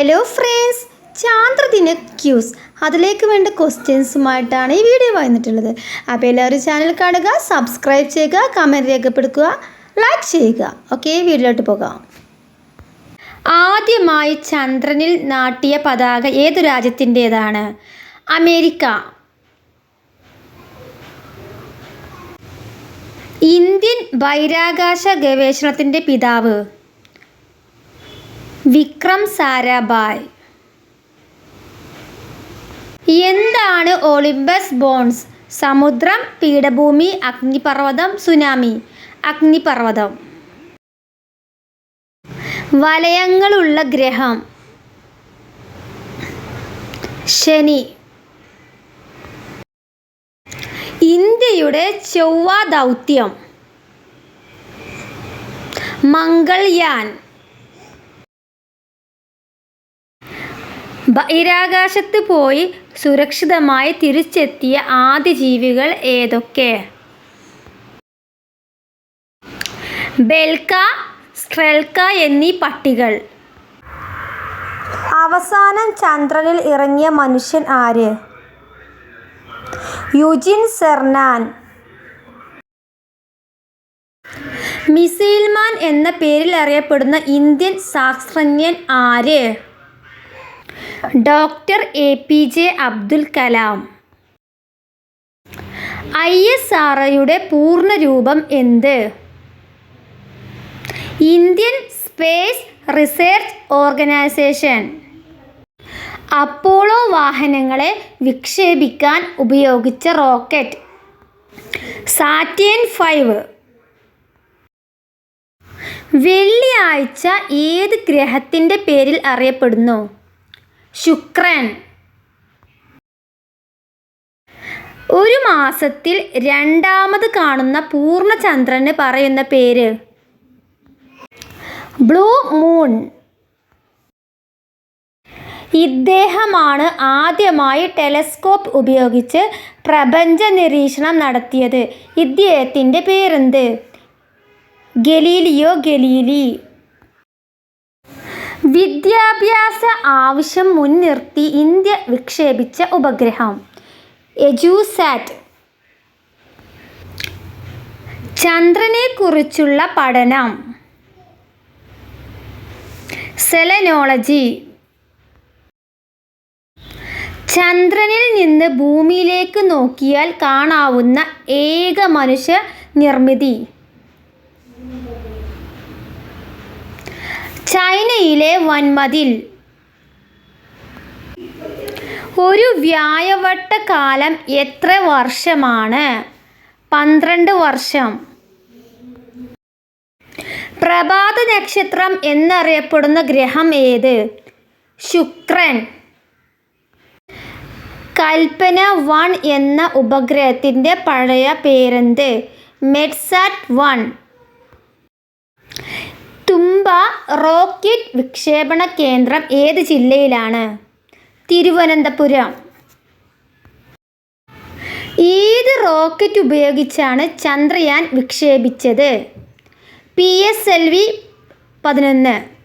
Hello friends ചാന്ദ്രദിന quiz അതിലേക്ക് വേണ്ട ക്വസ്റ്റ്യൻസുമായിട്ടാണ് ഈ വീഡിയോ വന്നിട്ടുള്ളത്. അപ്പോൾ എല്ലാവരും ചാനൽ കാണുക സബ്സ്ക്രൈബ് ചെയ്യുക കമന്റ് രേഖപ്പെടുത്തുക ലൈക്ക് ചെയ്യുക. ഓക്കെ വീഡിയോയിലോട്ട് പോകാം. ആദ്യമായി ചന്ദ്രനിൽ നാട്ടിയ പതാക ഏതു രാജ്യത്തിന്റേതാണ്? അമേരിക്ക. ഇന്ത്യൻ ബഹിരാകാശ ഗവേഷണത്തിന്റെ പിതാവ്. വിക്രം സാരാഭായ് എന്താണ് ഒളിമ്പസ് ബോൺസ്? സമുദ്രം പീഠഭൂമി അഗ്നിപർവതം സുനാമി. അഗ്നിപർവതം. വലയങ്ങളുള്ള ഗ്രഹം. ശനി. ഇന്ത്യയുടെ ചൊവ്വ ദൗത്യം മംഗൾയാൻ. ബഹിരാകാശത്ത് പോയി സുരക്ഷിതമായി തിരിച്ചെത്തിയ ആദ്യ ജീവികൾ ഏതൊക്കെ? ബെൽക്ക സ്ട്രെൽക്ക എന്നീ പട്ടികൾ. അവസാനം ചന്ദ്രനിൽ ഇറങ്ങിയ മനുഷ്യൻ ആര്? Eugene Cernan. മിസൈൽമാൻ എന്ന പേരിൽ അറിയപ്പെടുന്ന ഇന്ത്യൻ ശാസ്ത്രജ്ഞൻ ആര്? Doctor A P J Abdul Kalam. I S R ഒയുടെ പൂർണരൂപം എന്ത്? Indian space research organisation. Apollo വാഹനങ്ങളെ വിക്ഷേപിക്കാൻ ഉപയോഗിച്ച റോക്കറ്റ്. Saturn five. വെള്ളിയാഴ്ച ഏത് ഗ്രഹത്തിന്റെ പേരിൽ അറിയപ്പെടുന്നു? ശുക്രൻ. ഒരു മാസത്തിൽ രണ്ടാമത് കാണുന്ന പൂർണചന്ദ്രന് പറയുന്ന പേര്? Blue moon. ഇദ്ദേഹമാണ് ആദ്യമായി ടെലസ്കോപ്പ് ഉപയോഗിച്ച് പ്രപഞ്ച നിരീക്ഷണം നടത്തിയത്. ഇദ്ദേഹത്തിന്റെ പേരെന്ത്? Galileo Galilei. വിദ്യാഭ്യാസ ആവശ്യം മുൻനിർത്തി ഇന്ത്യ വിക്ഷേപിച്ച ഉപഗ്രഹം. എജുസാറ്റ് ചന്ദ്രനെക്കുറിച്ചുള്ള പഠനം. സെലനോളജി. ചന്ദ്രനിൽ നിന്ന് ഭൂമിയിലേക്ക് നോക്കിയാൽ കാണാവുന്ന ഏക മനുഷ്യ നിർമ്മിതി. ചൈനയിലെ വൻമതിൽ. ഒരു വ്യായവട്ട കാലം എത്ര വർഷമാണ്? പന്ത്രണ്ട് വർഷം. പ്രഭാത നക്ഷത്രം എന്നറിയപ്പെടുന്ന ഗ്രഹം ഏത്? ശുക്രൻ. കൽപ്പന വൺ എന്ന ഉപഗ്രഹത്തിന്റെ പഴയ പേരെന്ത്? മെഡ്സാറ്റ് വൺ. റോക്കറ്റ് വിക്ഷേപണ കേന്ദ്രം ഏത് ജില്ലയിലാണ്? തിരുവനന്തപുരം. ഏത് റോക്കറ്റ് ഉപയോഗിച്ചാണ് ചന്ദ്രയാൻ വിക്ഷേപിച്ചത്? പി എസ് എൽ വി പതിനൊന്ന്.